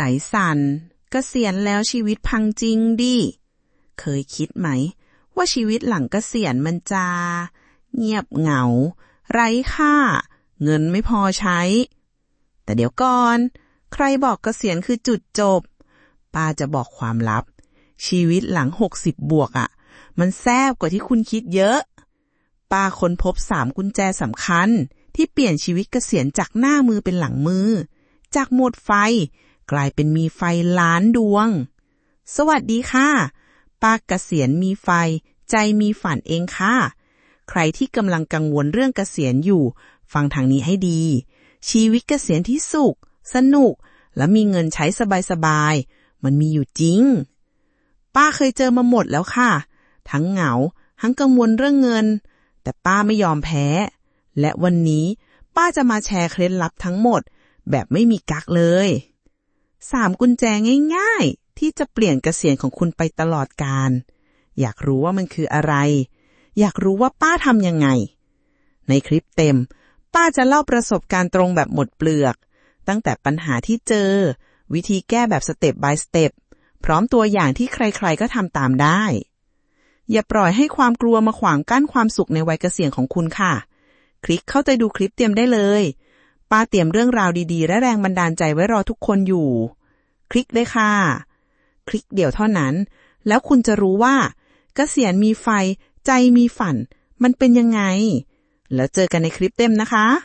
ใจสัน่นเกษียณแล้วชีวิตพังจริงดิ เคยคิดไหม ว่าชีวิตหลังเกษียณมันจะ เงียบเหงา ไร้ค่า เงินไม่พอใช้ แต่เดี๋ยวก่อน ใครบอกเกษียณคือจุดจบ ป้าจะบอกความลับ ชีวิตหลังหกสิบบวกอะ่ะ มันแซบกว่าที่คุณคิดเยอะ ป้าค้นพบสามกุญแจสำคัญที่เปลี่ยนชีวิตเกษียณจากหน้ามือเป็นหลังมือ จากหมดไฟ กลายเป็นมีไฟล้านดวง สวัสดีค่ะป้าเกษียณมีไฟ ใจมีฝันเองค่ะ ใครที่กำลังกังวลเรื่องเกษียณอยู่ ฟังทางนี้ให้ดี ชีวิตเกษียณที่สุข สนุก และมีเงินใช้สบายๆ มันมีอยู่จริง ป้าเคยเจอมาหมดแล้วค่ะ ทั้งเหงา ทั้งกังวลเรื่องเงิน แต่ป้าไม่ยอมแพ้ และวันนี้ป้าจะมาแชร์เคล็ดลับทั้งหมด แบบไม่มีกักเลย สามกุญแจง่ายๆ ที่จะเปลี่ยนเกษียณของคุณไปตลอดกาลอยากรู้ว่ามันคืออะไร อยากรู้ว่าป้าทำยังไง ในคลิปเต็ม ป้าจะเล่าประสบการณ์ตรงแบบหมดเปลือก ตั้งแต่ปัญหาที่เจอ วิธีแก้แบบสเต็ป by สเต็ปพร้อมตัวอย่างที่ใครๆก็ทำตามได้ อย่าปล่อยให้ความกลัวมาขวางกั้นความสุขในวัยเกษียณของคุณค่ะ คลิกเข้าไปดูคลิปเตรียมได้เลยป้าเตรียมเรื่องราวดีๆ และแรงบันดาลใจไว้รอทุกคนอยู่ คลิกเลยค่ะ คลิกเดียวเท่านั้น แล้วคุณจะรู้ว่า เกษียณมีไฟ ใจมีฝัน มันเป็นยังไง แล้วเจอกันในคลิปเต็มนะคะ